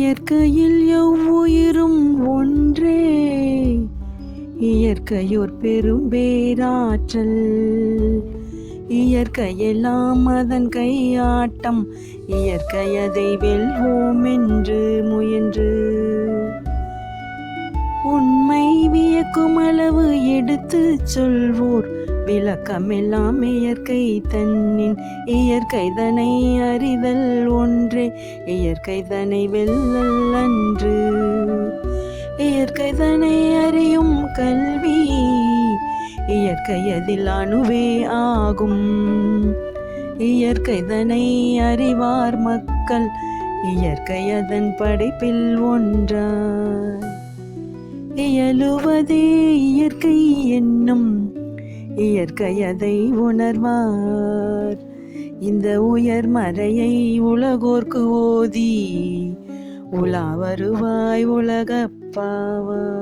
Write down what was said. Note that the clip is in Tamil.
இயற்கையில் எவ்வுயிரும் ஒன்றே. இயற்கையோர் பெரும் பேராற்றல். இயற்கையெல்லாம் அதன் கையாட்டம். இயற்கையதை வெல்வோம் என்று முயன்று. உண்மை வியக்கும் அளவு எடுத்து சொல்வோர். விளக்கமெல்லாம் இயற்கை தன்னின் இயற்கைதனை அறிதல் ஒன்றே. இயற்கைதனை வெல்லல் அன்று. இயற்கைதனை அறியும் கல்வி. இயற்கையதில் அணுவே ஆகும். இயற்கைதனை அறிவார் மக்கள். இயற்கை அதன் படைப்பில் ஒன்றார் இயலுவதே இயற்கை என்னும் இயற்கையதை உணர்வார். இந்த உயர் மறையை உலகோர்க்கு ஓதி உலா வருவாய் உலகப்பாவா